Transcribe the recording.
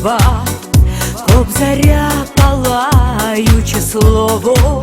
мова, кобзаря палаюче слово,